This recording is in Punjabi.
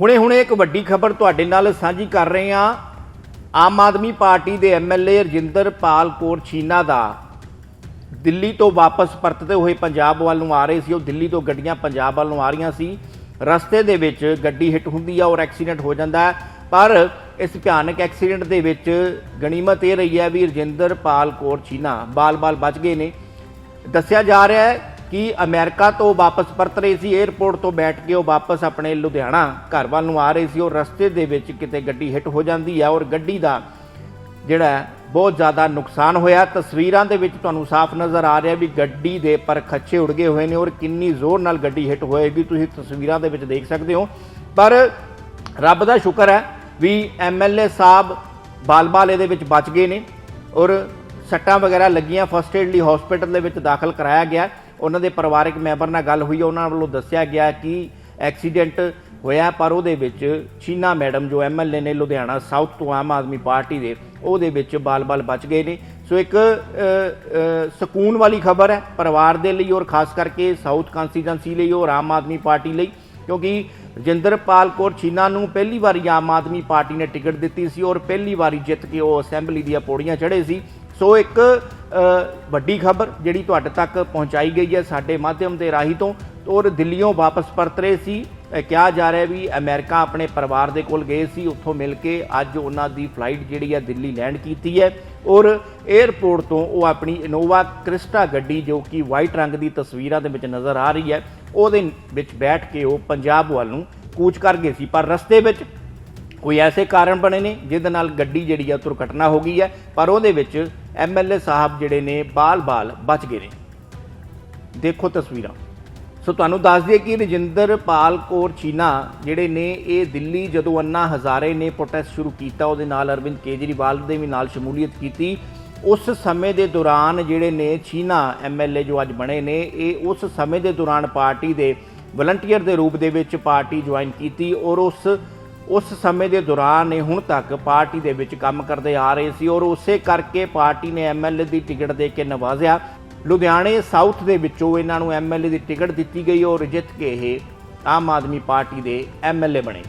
ਹੁਣੇ-ਹੁਣੇ ਇੱਕ ਵੱਡੀ ਖਬਰ ਤੁਹਾਡੇ ਨਾਲ ਸਾਂਝੀ ਕਰ ਰਹੇ ਹਾਂ। ਆਮ ਆਦਮੀ ਪਾਰਟੀ ਦੇ ਐਮਐਲਏ ਰਜਿੰਦਰਪਾਲ ਕੌਰ ਛੀਨਾ ਦਾ ਦਿੱਲੀ ਤੋਂ ਵਾਪਸ ਪਰਤਦੇ ਹੋਏ ਪੰਜਾਬ ਵੱਲ ਨੂੰ ਆ ਰਹੇ ਸੀ। ਉਹ ਦਿੱਲੀ ਤੋਂ ਗੱਡੀਆਂ ਪੰਜਾਬ ਵੱਲ ਨੂੰ ਆ ਰਹੀਆਂ ਸੀ। ਰਸਤੇ ਦੇ ਵਿੱਚ ਗੱਡੀ ਹਿੱਟ ਹੁੰਦੀ ਆ ਔਰ ਐਕਸੀਡੈਂਟ ਹੋ ਜਾਂਦਾ ਪਰ ਇਸ ਭਿਆਨਕ ਐਕਸੀਡੈਂਟ ਦੇ ਵਿੱਚ ਗਣੀਮਤ ਇਹ ਰਹੀ ਹੈ ਵੀ ਰਜਿੰਦਰਪਾਲ ਕੌਰ ਛੀਨਾ ਬਾਲ-ਬਾਲ ਬਚ ਗਏ ਨੇ। ਦੱਸਿਆ ਜਾ ਰਿਹਾ ਹੈ ਕਿ ਅਮਰੀਕਾ ਤੋਂ ਵਾਪਸ ਪਰਤ ਰਹੇ ਸੀ 에ਅਰਪੋਰਟ ਤੋਂ ਬੈਠ ਕੇ ਉਹ ਵਾਪਸ ਆਪਣੇ ਲੁਧਿਆਣਾ ਘਰ ਵੱਲ ਨੂੰ ਆ ਰਹੇ ਸੀ। ਉਹ ਰਸਤੇ ਦੇ ਵਿੱਚ ਕਿਤੇ ਗੱਡੀ ਹਿੱਟ ਹੋ ਜਾਂਦੀ ਹੈ ਔਰ ਗੱਡੀ ਦਾ ਜਿਹੜਾ ਬਹੁਤ ਜ਼ਿਆਦਾ ਨੁਕਸਾਨ ਹੋਇਆ। ਤਸਵੀਰਾਂ ਦੇ ਵਿੱਚ ਤੁਹਾਨੂੰ ਸਾਫ਼ ਨਜ਼ਰ ਆ ਰਿਹਾ ਵੀ ਗੱਡੀ ਦੇ ਪਰ ਖੱਚੇ ਉੜ ਗਏ ਹੋਏ ਨੇ ਔਰ ਕਿੰਨੀ ਜ਼ੋਰ ਨਾਲ ਗੱਡੀ ਹਿੱਟ ਹੋਏਗੀ। ਤੁਸੀਂ ਤਸਵੀਰਾਂ ਦੇ ਵਿੱਚ ਦੇਖ ਸਕਦੇ ਹੋ। ਪਰ ਰੱਬ ਦਾ ਸ਼ੁਕਰ ਹੈ ਵੀ ਐਮਐਲਏ ਸਾਹਿਬ ਬਾਲ-ਬਾਲ ਇਹਦੇ ਵਿੱਚ ਬਚ ਗਏ ਨੇ ਔਰ ਸੱਟਾਂ ਵਗੈਰਾ ਲੱਗੀਆਂ। ਫਸਟ ਏਡ ਲਈ ਹਸਪੀਟਲ ਦੇ ਵਿੱਚ ਦਾਖਲ ਕਰਾਇਆ ਗਿਆ। ਉਹਨਾਂ ਦੇ ਪਰਿਵਾਰਕ ਮੈਂਬਰ ਨਾਲ ਗੱਲ ਹੋਈ, ਉਹਨਾਂ ਵੱਲੋਂ ਦੱਸਿਆ ਗਿਆ ਕਿ ਐਕਸੀਡੈਂਟ ਹੋਇਆ, ਪਰ ਉਹਦੇ ਵਿੱਚ ਚੀਨਾ ਮੈਡਮ ਜੋ ਐਮਐਲਏ ਨੇ ਲੁਧਿਆਣਾ ਸਾਊਥ ਤੋਂ ਆਮ ਆਦਮੀ ਪਾਰਟੀ ਦੇ, ਉਹਦੇ ਵਿੱਚ ਬਾਲ-ਬਾਲ ਬਚ ਗਏ ਨੇ। ਸੋ ਇੱਕ ਸਕੂਨ ਵਾਲੀ ਖਬਰ ਹੈ ਪਰਿਵਾਰ ਦੇ ਲਈ ਔਰ ਖਾਸ ਕਰਕੇ ਸਾਊਥ ਕੰਸਟੀਟੈਂਸੀ ਲਈ ਔਰ ਆਮ ਆਦਮੀ ਪਾਰਟੀ ਲਈ, ਕਿਉਂਕਿ ਰਜਿੰਦਰਪਾਲ ਕੌਰ ਛੀਨਾ ਨੂੰ ਪਹਿਲੀ ਵਾਰੀ ਆਮ ਆਦਮੀ ਪਾਰਟੀ ਨੇ ਟਿਕਟ ਦਿੱਤੀ ਸੀ ਔਰ ਪਹਿਲੀ ਵਾਰੀ ਜਿੱਤ ਕੇ ਉਹ ਅਸੈਂਬਲੀ ਦੀਆਂ ਪੌੜੀਆਂ ਚੜ੍ਹੇ ਸੀ। ਸੋ ਇੱਕ ਵੱਡੀ ਖਬਰ ਜਿਹੜੀ ਤੁਹਾਡੇ ਤੱਕ ਪਹੁੰਚਾਈ ਗਈ ਹੈ ਸਾਡੇ ਮਾਧਿਅਮ ਦੇ ਰਾਹੀਂ ਤੋਂ, ਔਰ ਦਿੱਲੀੋਂ ਵਾਪਸ ਪਰਤ ਰਹੇ ਸੀ। ਕਿਹਾ ਜਾ ਰਿਹਾ ਵੀ ਅਮਰੀਕਾ ਆਪਣੇ ਪਰਿਵਾਰ ਦੇ ਕੋਲ ਗਏ ਸੀ, ਉੱਥੋਂ ਮਿਲ ਕੇ ਅੱਜ ਉਹਨਾਂ ਦੀ ਫਲਾਈਟ ਜਿਹੜੀ ਹੈ ਦਿੱਲੀ ਲੈਂਡ ਕੀਤੀ ਹੈ। ਔਰ 에ਅਰਪੋਰਟ ਤੋਂ ਉਹ ਆਪਣੀ ਇਨੋਵਾ ਕ੍ਰਿਸਟਾ ਗੱਡੀ ਜੋ ਕਿ ਵਾਈਟ ਰੰਗ ਦੀ ਤਸਵੀਰਾਂ ਦੇ ਵਿੱਚ ਨਜ਼ਰ ਆ ਰਹੀ ਹੈ, ਉਹਦੇ ਵਿੱਚ ਬੈਠ ਕੇ ਉਹ ਪੰਜਾਬ ਵੱਲ ਨੂੰ ਕੂਚ ਕਰ ਗਏ ਸੀ। ਪਰ ਰਸਤੇ ਵਿੱਚ ਕੋਈ ਐਸੇ ਕਾਰਨ ਬਣੇ ਨੇ ਜਿਹਦੇ ਨਾਲ ਗੱਡੀ ਜਿਹੜੀ ਆ ਦੁਰਘਟਨਾ ਹੋ ਗਈ ਹੈ, ਪਰ ਉਹਦੇ ਵਿੱਚ ਐਮਐਲਏ ਸਾਹਿਬ ਜਿਹੜੇ ਨੇ, ਬਾਲ-ਬਾਲ ਬਚ ਗਏ ਨੇ। ਦੇਖੋ ਤਸਵੀਰਾਂ। ਸੋ ਤੁਹਾਨੂੰ ਦੱਸ ਦਈਏ ਕਿ ਰਜਿੰਦਰਪਾਲ ਕੌਰ ਚੀਨਾ ਜਿਹੜੇ ਨੇ, ਇਹ ਦਿੱਲੀ ਜਦੋਂ ਅੰਨਾ ਹਜ਼ਾਰੇ ਨੇ ਪ੍ਰੋਟੈਸਟ ਸ਼ੁਰੂ ਕੀਤਾ, ਉਹਦੇ ਨਾਲ ਅਰਵਿੰਦ ਕੇਜਰੀਵਾਲ ਦੇ ਵੀ ਨਾਲ ਸ਼ਮੂਲੀਅਤ ਕੀਤੀ। ਉਸ ਸਮੇਂ ਦੇ ਦੌਰਾਨ ਜਿਹੜੇ ਨੇ, ਚੀਨਾ ਐਮਐਲਏ ਜੋ ਅੱਜ ਬਣੇ ਨੇ, ਇਹ ਉਸ ਸਮੇਂ ਦੇ ਦੌਰਾਨ ਪਾਰਟੀ ਦੇ ਵਲੰਟੀਅਰ ਦੇ ਰੂਪ ਦੇ ਵਿੱਚ ਪਾਰਟੀ ਜੁਆਇਨ ਕੀਤੀ ਔਰ ਉਸ ਉਸ ਸਮੇਂ ਦੇ ਦੌਰਾਨ ਇਹ ਹੁਣ ਤੱਕ ਪਾਰਟੀ ਦੇ ਵਿੱਚ ਕੰਮ ਕਰਦੇ ਆ ਰਹੇ ਸੀ ਔਰ ਉਸੇ ਕਰਕੇ ਪਾਰਟੀ ਨੇ ਐਮਐਲਏ ਦੀ ਟਿਕਟ ਦੇ ਕੇ ਨਵਾਜ਼ਿਆ। ਲੁਧਿਆਣੇ ਸਾਊਥ ਦੇ ਵਿੱਚੋਂ ਇਹਨਾਂ ਨੂੰ ਐਮਐਲਏ ਦੀ ਟਿਕਟ ਦਿੱਤੀ ਗਈ ਔਰ ਜਿੱਤ ਕੇ ਇਹ ਆਮ ਆਦਮੀ ਪਾਰਟੀ ਦੇ ਐਮਐਲਏ ਬਣੇ।